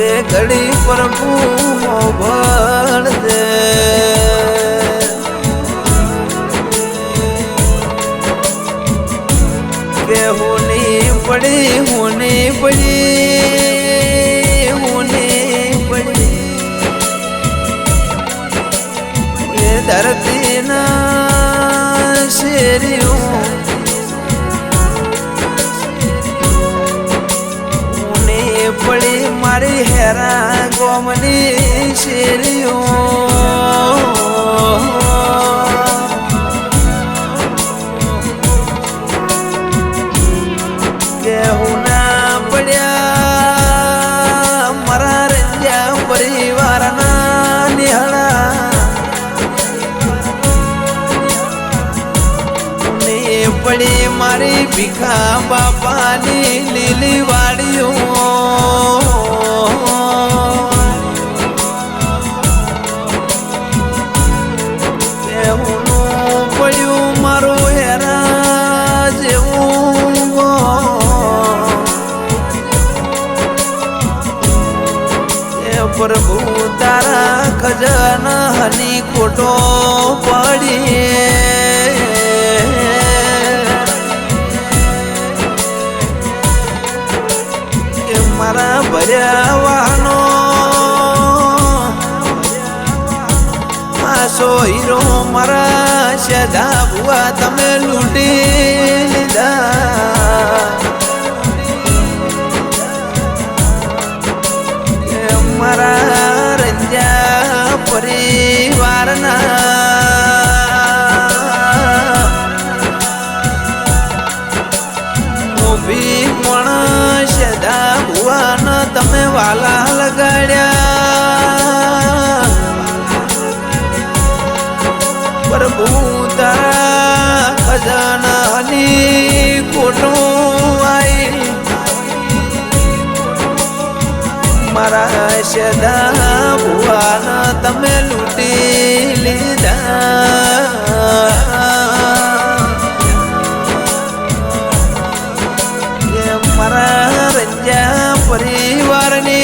બે ઘડી પ્રભુ ભળજે કે હુની પડી હુની પડી હુની પડી. એ ધરતીના શેરીઓ હેરા ગોમની શેરીઓ. ખજાના હની ખોટો પડી મારા ભર્યાવાનો માસો હીરો મારા સદા ભુવા તમે લૂંટી સદા ભુવાના તમે લૂંટી લીધા. મારા રંજા પરિવારની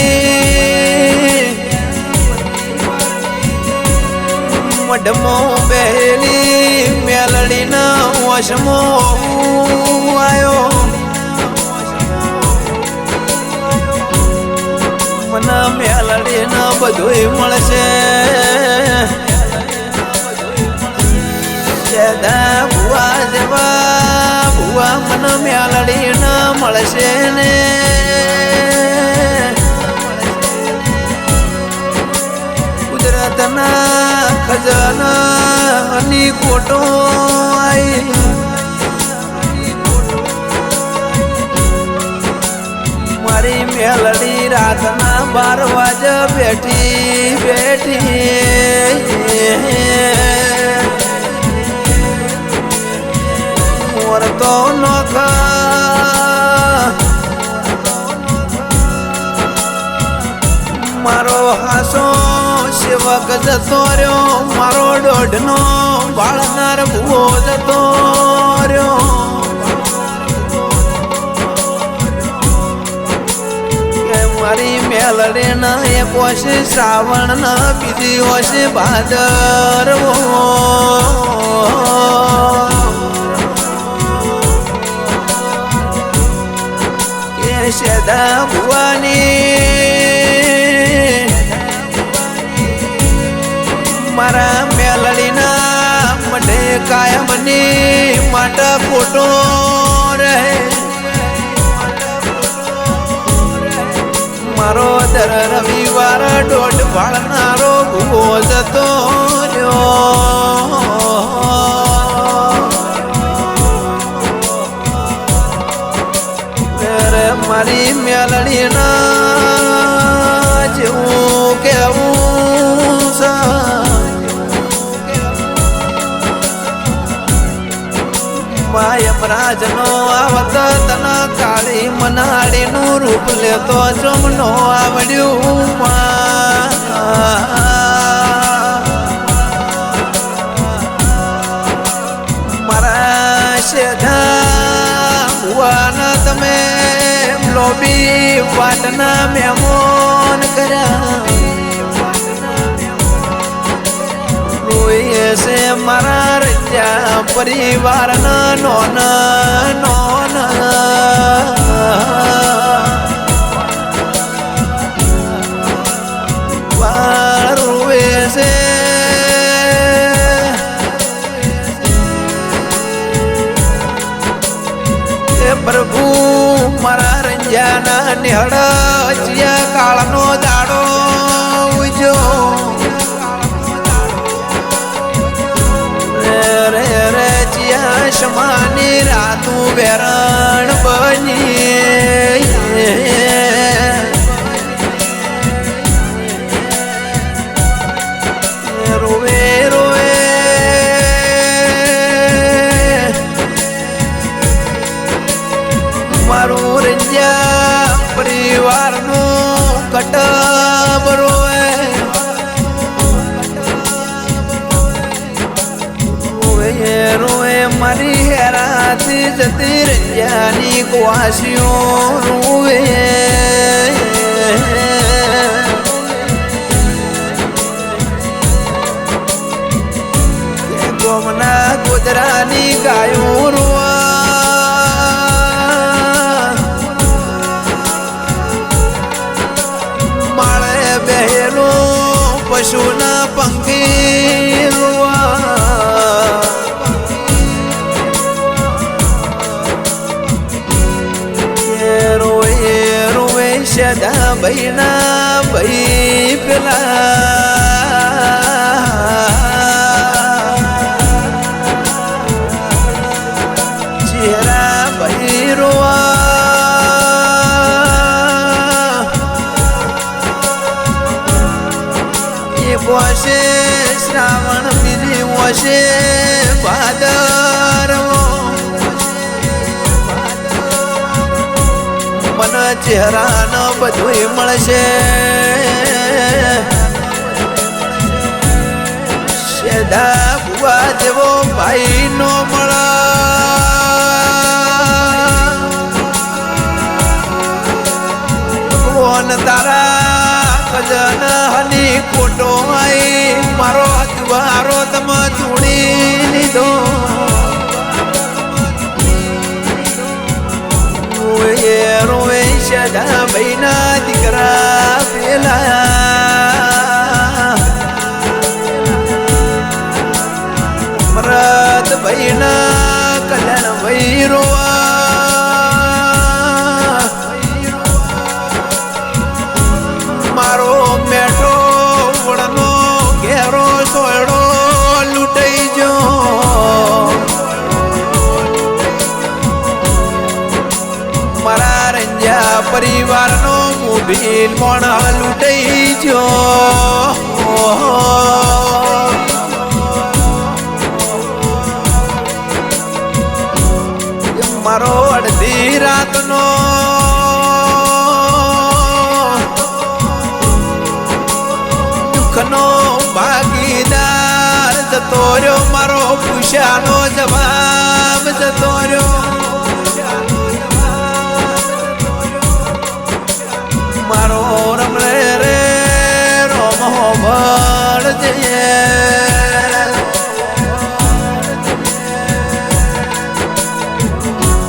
મઢમો બેલી મેલડીના વશમો આવ્યો મેલડી ન બધું મળશે દાદા ભુવા જેવા ભુવા મને મ્યાલડી ન મળશે ને. કુદરતના ખજાના ની ખોટો આઈ. મારી મેલડી રાતના બાર વાજ બેઠી બેઠી. મોર તો નોખા મારો હાસો સેવક જતો રહ્યો, મારો દોઢનો બાળનાર ભૂવો જતો. મેલડે ન એક વર્ષે શ્રાવણ ન બીજી વર્ષે ભાદર શેદા ભુવાની. મારા મેલડીના મને કાયમની માટે ખોટો રહે. મારો દર રવિવાર દોઢ ભાળનારો ભૂવો જતો રહ્યો. મારી મેલડીના યમરાજનો આવત તના કાળી મનાડીનું રૂપ લેતો જમનો આવડ્યું. મારા શેઠા ભુવાના, તમે લોબી વાટના મેમોન કર્યા રોઈએ છે મારા રજા પરિવારના નોન નોન. પ્રભુ મારા રંજાના નિહળ કાળનો દાડો વેરણ બની રોવે રોવે મારું રંજા પરિવારનું કટબ રોવે રોવે રોવે મારી હેરાથી જતી રંજાની કુવાસીઓ રૂવે. ગોમના ગોદરાની ગાયો રોવા. સદા ભાઈના ભાઈ પેલા. મન ન બધું મળશે. શેદા ભુવા જેવો ભાઈ નો ભગવાન તારા કજન હની ખોટો મારો હથવારો તમે ચૂડી લીધો. સદા ભાઈના દીકરા પેલા. મરદ ભાઈના મોભીલ પણ લૂંટાઈ જો મારો અડધી રાતનો. દુઃખનો ભાગીદાર જતો રહ્યો મારો પૂછાનો જવાબ.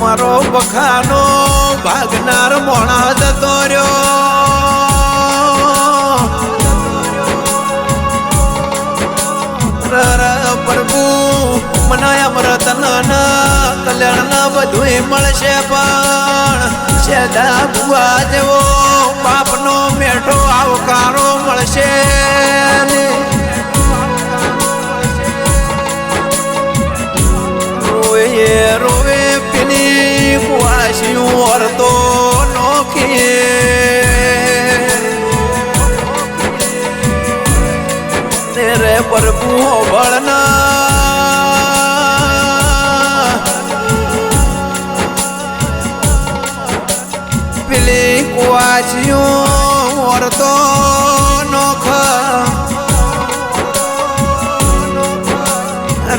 મારો બખાનો ભાગનાર મોણા જતો રહ્યો પ્રભુ મને અમૃત કલ્યાણ ના બધું મળશે પણ સેદા ભુવા જેવો બાપનો મેઠો આવકારો મળશે ભળના પેલી કુવાચિયું તો નોખ.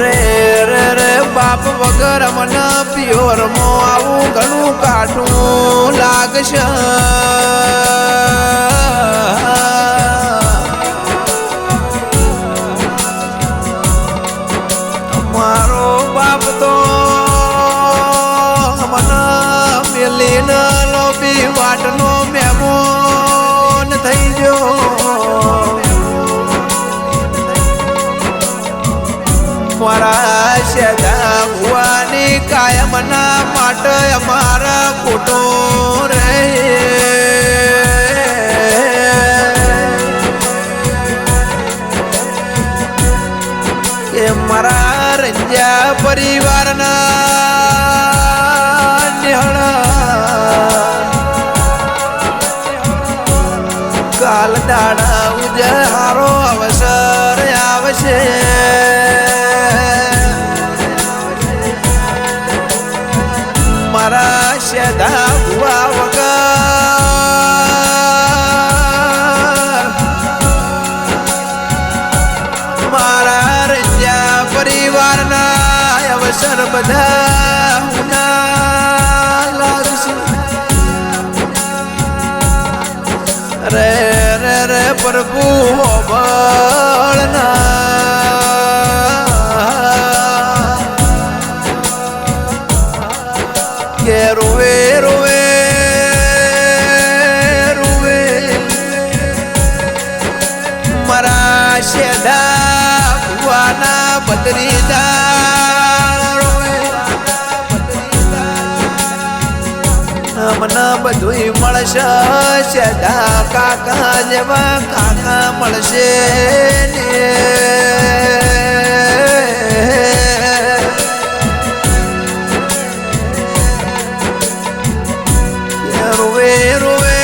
રે રે રે બાપ વગર મને પ્યોરમાં આવું ઘણું કાઠું લાગશે. શેદા ભુવાની કાયમના બધા મળશે સેદા કાકા જેવા કાકા મળશે ને રોવે રોવે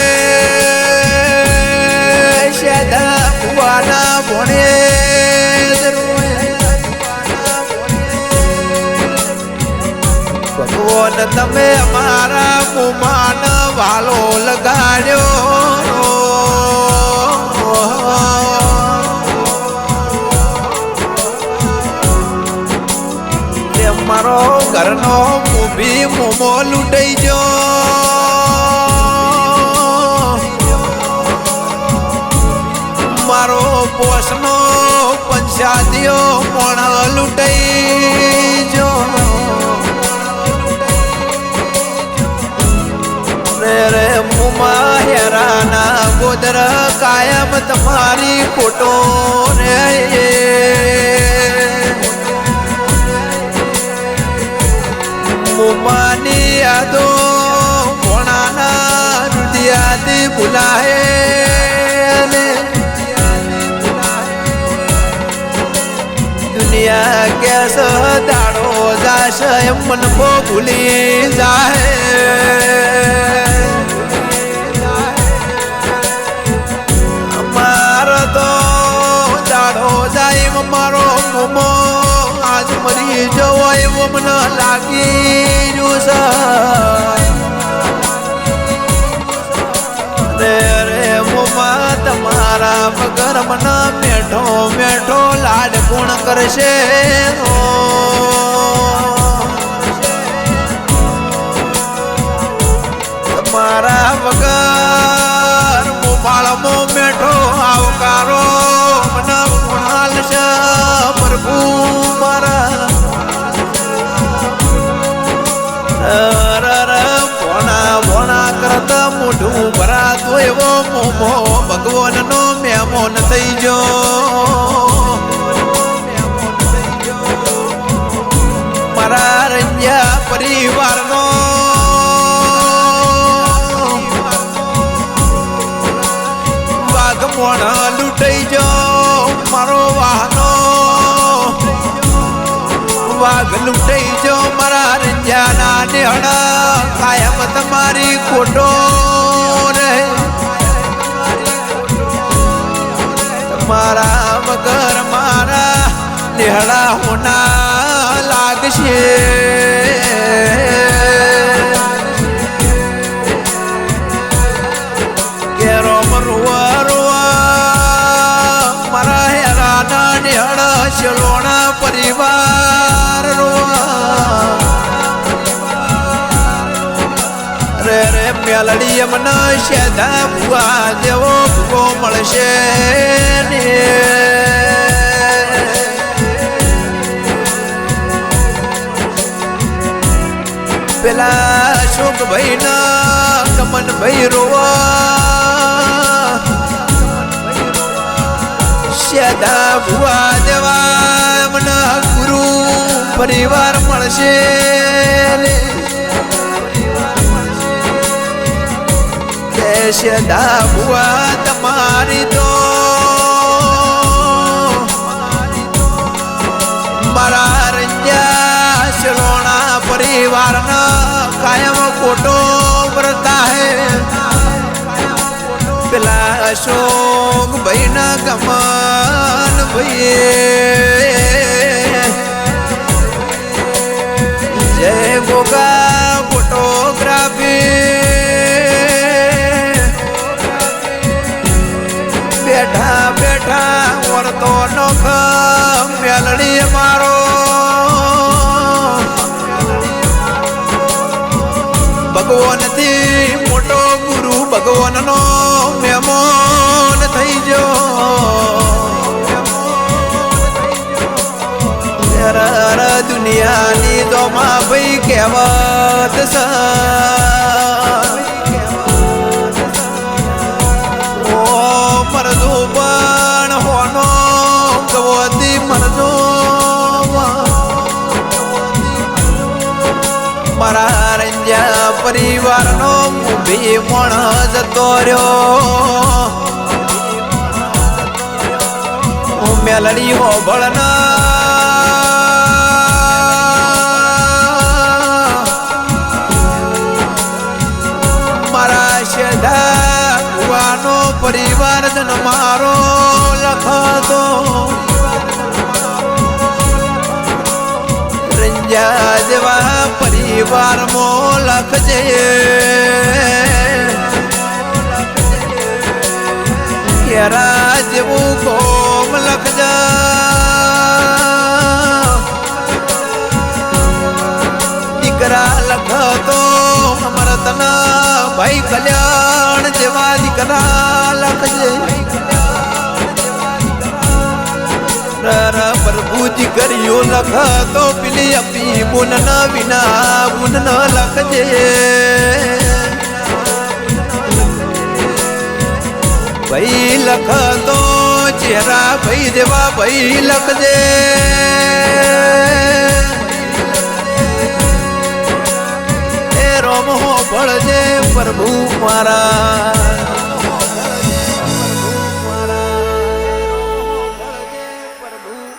સેદા ભુવાના ભણે ભગવાન, તમે અમારા મુમાન વાલો લગાડ્યો. મારો ઘરનો મૂભી મોમો લૂંટાઈ જો મારો પોષનો પંચાદિયો પણ ગોદર કાયમ તમારી ખોટો રે મોમાની યાદો કોણાના રુદિયાથી ભૂલાય દુનિયા કેસ દાડો જાશે મન ભૂલી જાય મને લાગી રહ્યું રે મોમા તમારા વગર મન મેઠો મેઠો લાડ ગુણ કરશે. તમારા વગર મેમોન થઈ જો મારા રંજ્યા પરિવારનો. વાઘ મોણા લૂંટાઈ જો મારો વાહનો. વાઘ લૂંટાઈ જો મારા રંજાના નેહડા. કાયમ તમારી ખોટો નેહડા હોના લાગશે. કે રોમ રૂવા રૂવા હેરાના નેહડા શલોણા પરિવાર રૂવા. રે રે મેલડી અમને શેધા ભુવા જેવો ભૂકો મળશે ને. પેલા અશોકભાઈ ના કમનભાઈ રોવા શેધા ભુવા દેવા ગુરુ પરિવાર મળશે. સદા ભુવા તમારી તો કાયમ ખોટો વ્રતા હે. પેલા અશોક ભાઈ ના કમાન ભાઈ જય ગોગા. ભગવાનથી મોટો ગુરુ ભગવાનનો મેમોન થઈ જો દુનિયાની દોમાં ભાઈ કહેવત છે. મણ જતો રહ્યો મેલડી ભળના. મારા શેઢા કુવાનો પરિવાર જન મારો લખતો. રંજા જેવા પરિવાર મો લખજે. કેરા જેવું કોમ લખજા દીકરા લખતો અમરતના ભાઈ કલ્યાણ જેવા દીકરા લખજે. પ્રભુજી કર્યું લખતો પેલી અપી બુન ન વિના બુન ન લખજે. ભાઈ લખતો ચહેરા ભાઈ જેવા ભાઈ લખજે એ રોમ હો ભળજે પ્રભુ મારા.